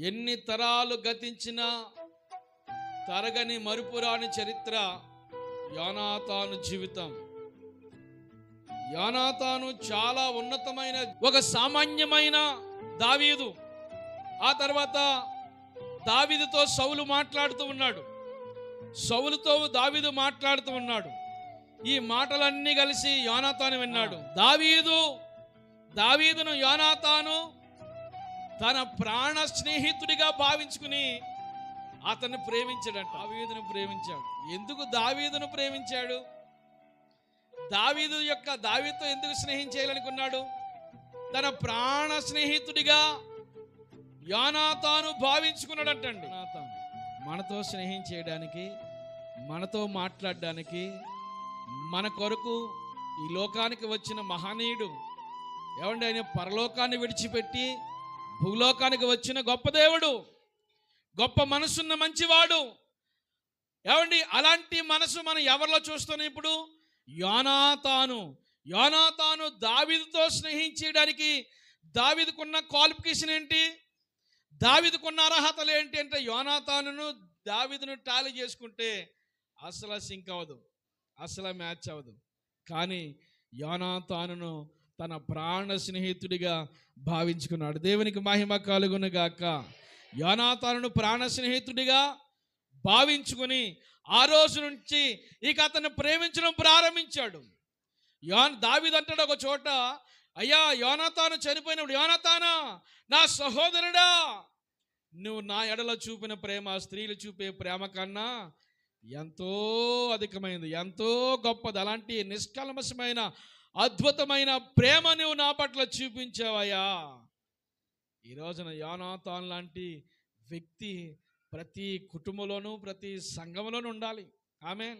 ఎన్ని తరాలు గతించినా తరగని మరుపురాని చరిత్ర యోనాతాను జీవితం. యోనాతాను చాలా ఉన్నతమైన ఒక సామాన్యమైన దావీదు. ఆ తర్వాత దావీదుతో సౌలు మాట్లాడుతూ ఉన్నాడు. సౌలుతో దావీదు మాట్లాడుతూ ఉన్నాడు. ఈ మాటలన్నీ కలిసి యోనాతాను విన్నాడు. దావీదు దావీదును యోనాతాను తన ప్రాణ స్నేహితుడిగా భావించుకుని అతన్ని ప్రేమించాడంట. దావీదును ప్రేమించాడు. ఎందుకు దావీదును ప్రేమించాడు? దావీదు యొక్క దావీదుతో ఎందుకు స్నేహం చేయాలనుకున్నాడు? తన ప్రాణ స్నేహితుడిగా యానాతాను భావించుకున్నాడంటండి. మనతో స్నేహం చేయడానికి మనతో మాట్లాడడానికి మన కొరకు ఈ లోకానికి వచ్చిన మహనీయుడు ఏమండి ఆయన పరలోకాన్ని విడిచిపెట్టి భూలోకానికి వచ్చిన గొప్ప దేవుడు గొప్ప మనసున్న మంచివాడు. ఏమండి? అలాంటి మనసు మనం ఎవరిలో చూస్తున్నాం ఇప్పుడు? యోనాతాను. యోనాతాను దావీదుతో స్నేహించడానికి దావీదుకున్న క్వాలిఫికేషన్ ఏంటి? దావీదుకున్న అర్హతలు ఏంటి అంటే యోనాతానును దావిదును టాలీ చేసుకుంటే అసలు సింక్ అవ్వదు. అసలు మ్యాచ్ అవ్వదు. కానీ యోనాతానును తన ప్రాణ స్నేహితుడిగా భావించుకున్నాడు. దేవునికి మహిమ కలుగునుగాక యోనాతాను ప్రాణ స్నేహితుడిగా భావించుకుని ఆ రోజు నుంచి ఇక అతను ప్రేమించడం ప్రారంభించాడు. యోన్ దావిదంటాడు ఒక చోట అయ్యా యోనాతాను చనిపోయినప్పుడు యోనాతానా నా సహోదరుడా నువ్వు నా ఎడలో చూపిన ప్రేమ స్త్రీలు చూపే ప్రేమ కన్నా ఎంతో అధికమైనది ఎంతో గొప్పది అలాంటి నిష్కల్మషమైన అద్భుతమైన ప్రేమ నువ్వు నా పట్ల చూపించావయ్యా. ఈ రోజున యోనాతాన్ లాంటి వ్యక్తి ప్రతి కుటుంబంలోనూ ప్రతి సంఘంలోనూ ఉండాలి. ఆమె